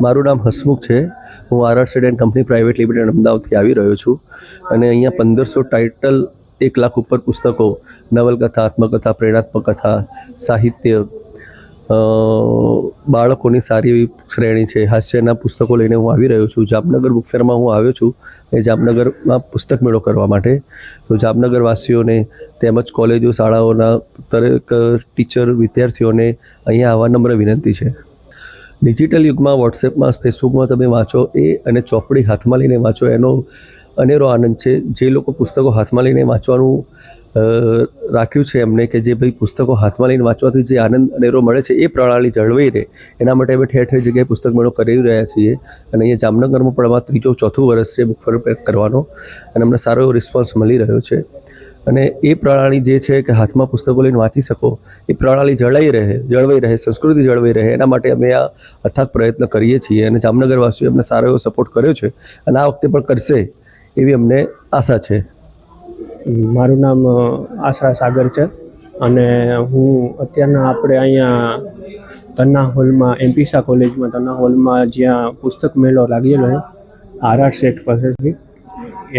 મારું નામ હસમુખ છે. હું R R and company private limited અમદાવાદથી આવી રહ્યો છું. અને અહીંયા પંદરસો ટાઇટલ, એક લાખ ઉપર પુસ્તકો, નવલકથા, આત્મકથા, પ્રેરણાત્મક કથા, સાહિત્ય બાળકોની સારી એવી શ્રેણી છે. હાસ્યના પુસ્તકો લઈને હું આવી રહ્યો છું. જામનગર બુક હું આવ્યો છું એ જામનગરમાં પુસ્તક મેળો કરવા માટે. તો જામનગર વાસીઓને તેમજ કોલેજો, શાળાઓના દરેક ટીચર, વિદ્યાર્થીઓને અહીંયા આવવા નમ્ર વિનંતી છે. ડિજિટલ યુગમાં વોટ્સએપમાં, ફેસબુકમાં તમે વાંચો એ અને ચોપડી હાથમાં લઈને વાંચો, એનો અનેરો આનંદ છે. જે લોકો પુસ્તકો હાથમાં લઈને વાંચવાનું રાખ્યું છે એમને કે જે ભાઈ પુસ્તકો હાથમાં લઈને વાંચવાથી જે આનંદ, અનેરો મળે છે, એ પ્રણાલી જળવાઈ રહે. એના માટે અમે ઠેર ઠેર જગ્યાએ પુસ્તક મેળો કરી રહ્યા છીએ. અને અહીંયા જામનગરમાં પણ ત્રીજો ચોથું વર્ષ છે બુક ફર કરવાનો. અને અમને સારો એવો રિસ્પોન્સ મળી રહ્યો છે. અને એ પ્રણાલી જે છે કે હાથમાં પુસ્તકો લઈને વાંચી શકો, એ પ્રણાલી જળવાઈ રહે જળવાઈ રહે, સંસ્કૃતિ જળવાઈ રહે, એના માટે અમે આ અથાગ પ્રયત્ન કરીએ છીએ અને જામનગરવાસીઓએ અમને સારો એવો સપોર્ટ કર્યો છે અને આ વખતે પણ કરશે એવી અમને આશા છે. મારું નામ આશા સાગર છે અને હું અત્યારના આપણે અહીંયા તન્ના હોલમાં એમપીસા કોલેજમાં, તન્ના હોલમાં જ્યાં પુસ્તક મેળો લાગેલો છે આર આર શેઠ પાસેથી,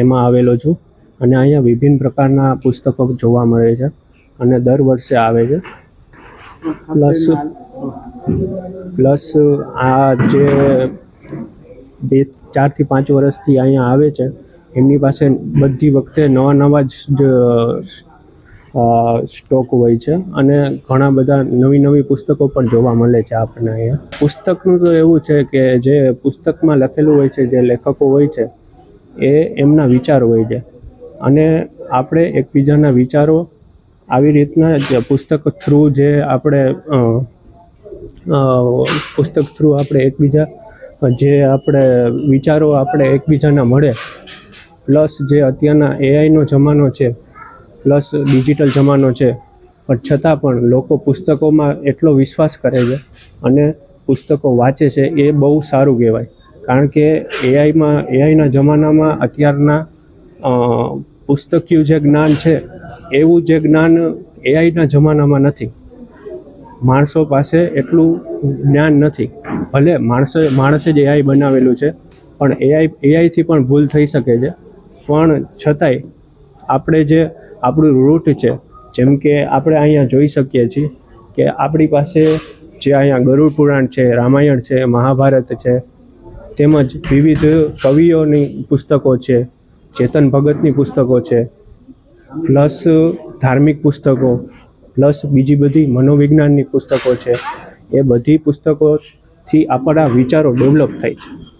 એમાં આવેલો છું. અને અહીંયા વિભિન્ન પ્રકારના પુસ્તકો જોવા મળે છે અને દર વર્ષે આવે છે. પ્લસ પ્લસ આ જે બે ચારથી પાંચ વર્ષથી અહીંયા આવે છે, એમની પાસે બધી વખતે નવા નવા જ સ્ટોક હોય છે અને ઘણા બધા નવી નવી પુસ્તકો પણ જોવા મળે છે આપણને અહીંયા. પુસ્તકનું તો એવું છે કે જે પુસ્તકમાં લખેલું હોય છે, જે લેખકો હોય છે, એ એમના વિચાર હોય છે. અને આપણે એકબીજાના વિચારો આવી રીતના જ પુસ્તક થ્રુ જે આપણે પુસ્તક થ્રુ આપણે એકબીજા, જે આપણે વિચારો આપણે એકબીજાના મળે, પ્લસ જે અત્યારના એઆઈનો જમાનો છે, પ્લસ ડિજિટલ જમાનો છે, પણ છતાં પણ લોકો પુસ્તકોમાં એટલો વિશ્વાસ કરે છે અને પુસ્તકો વાંચે છે, એ બહુ સારું કહેવાય. કારણ કે એઆઈમાં એઆઈના જમાનામાં અત્યારના પુસ્તકીય જે જ્ઞાન છે, એવું જે જ્ઞાન એઆઈના જમાનામાં નથી. માણસો પાસે એટલું જ્ઞાન નથી. ભલે માણસો, માણસે જ એઆઈ બનાવેલું છે, પણ એઆઈ એઆઈથી પણ ભૂલ થઈ શકે છે. પણ છતાંય આપણે જે આપણું રૂટ છે, જેમ કે આપણે અહીંયા જોઈ શકીએ છીએ કે આપણી પાસે જે અહીંયા ગરુડ પુરાણ છે, રામાયણ છે, મહાભારત છે, તેમજ વિવિધ કવિઓની પુસ્તકો છે ચેતન ભગતની પુસ્તકો છે, પ્લસ ધાર્મિક પુસ્તકો, પ્લસ બીજી બધી મનોવિજ્ઞાનની પુસ્તકો છે, એ બધી પુસ્તકોથી આપણા વિચારો ડેવલપ થાય છે.